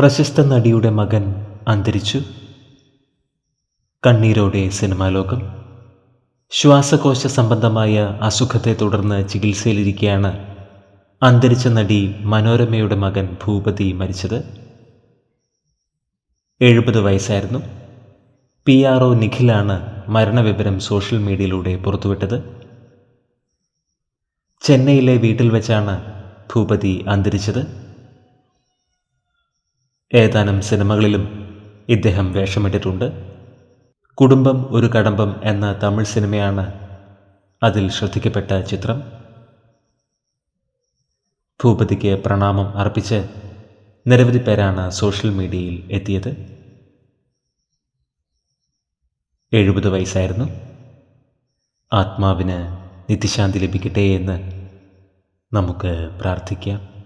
പ്രശസ്ത നടിയുടെ മകൻ അന്തരിച്ചു. കണ്ണീരോടെ സിനിമാ ലോകം ശ്വാസകോശ സംബന്ധമായ അസുഖത്തെ തുടർന്ന് ചികിത്സയിലിരിക്കെയാണ് അന്തരിച്ച നടി മനോരമയുടെ മകൻ ഭൂപതി മരിച്ചത്. എഴുപത് വയസ്സായിരുന്നു. പി ആർ ഒ നിഖിലാണ് മരണവിവരം സോഷ്യൽ മീഡിയയിലൂടെ പുറത്തുവിട്ടത്. ചെന്നൈയിലെ വീട്ടിൽ വെച്ചാണ് ഭൂപതി അന്തരിച്ചത്. ഏതാനും സിനിമകളിലും ഇദ്ദേഹം വേഷമിട്ടിട്ടുണ്ട്. കുടുംബം ഒരു കടമ്പം എന്ന തമിഴ് സിനിമയാണ് അതിൽ ശ്രദ്ധിക്കപ്പെട്ട ചിത്രം. ഭൂപതിക്ക് പ്രണാമം അർപ്പിച്ച് നിരവധി പേരാണ് സോഷ്യൽ മീഡിയയിൽ എത്തിയത്. എഴുപത് വയസ്സായിരുന്നു. ആത്മാവിന് നിത്യശാന്തി ലഭിക്കട്ടെ എന്ന് നമുക്ക് പ്രാർത്ഥിക്കാം.